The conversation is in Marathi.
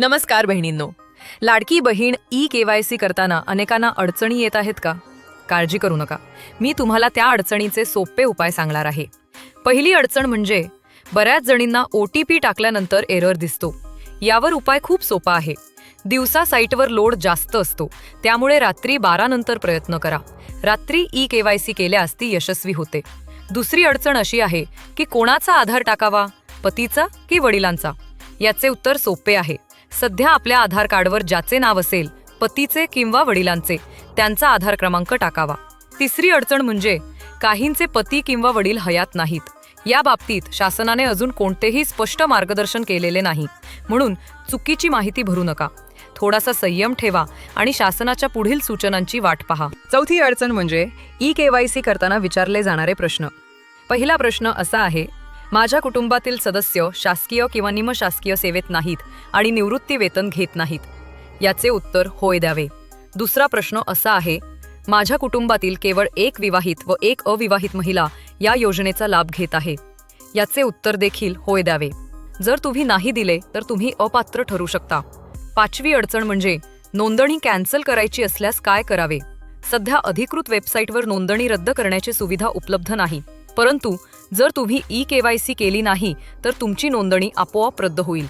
नमस्कार बहिणींनो. लाडकी बहीण ई के वाय सी करताना अनेकांना अडचणी येत आहेत का? काळजी करू नका. मी तुम्हाला त्या अडचणीचे सोपे उपाय सांगणार आहे. पहिली अडचण म्हणजे बऱ्याच जणींना ओ टी पी टाकल्यानंतर एरर दिसतो. यावर उपाय खूप सोपा आहे. दिवसा साईटवर लोड जास्त असतो. त्यामुळे रात्री बारा नंतर प्रयत्न करा. रात्री ई के वाय सी केल्यास ती यशस्वी होते. दुसरी अडचण अशी आहे की कोणाचा आधार टाकावा? पतीचा की वडिलांचा? याचे उत्तर सोपे आहे. सध्या आपल्या आधार कार्डवर ज्याचे नाव असेल पतीचे किंवा वडिलांचे त्यांचा आधार क्रमांक टाकावा. तिसरी अडचण म्हणजे काहींचे पती किंवा वडील हयात नाहीत. या बाबतीत शासनाने अजून कोणतेही स्पष्ट मार्गदर्शन केलेले नाही. म्हणून चुकीची माहिती भरू नका. थोडासा संयम ठेवा आणि शासनाच्या पुढील सूचनांची वाट पहा. चौथी अडचण म्हणजे ई के वाय सी करताना विचारले जाणारे प्रश्न. पहिला प्रश्न असा आहे माझ्या कुटुंबातील सदस्य शासकीय किंवा निमशासकीय सेवेत नाहीत आणि निवृत्ती वेतन घेत नाहीत. याचे उत्तर होय द्यावे. दुसरा प्रश्न असा आहे माझ्या कुटुंबातील केवळ एक विवाहित व एक अविवाहित महिला या योजनेचा लाभ घेत आहे. याचे उत्तर देखील होय द्यावे. जर तुम्ही नाही दिले तर तुम्ही अपात्र ठरू शकता. पाचवी अडचण म्हणजे नोंदणी कॅन्सल करायची असल्यास काय करावे? सध्या अधिकृत वेबसाईटवर नोंदणी रद्द करण्याची सुविधा उपलब्ध नाही. परंतु जर तुम्ही ई के वाय सी केली नाही तर तुमची नोंदणी आपोआप रद्द होईल.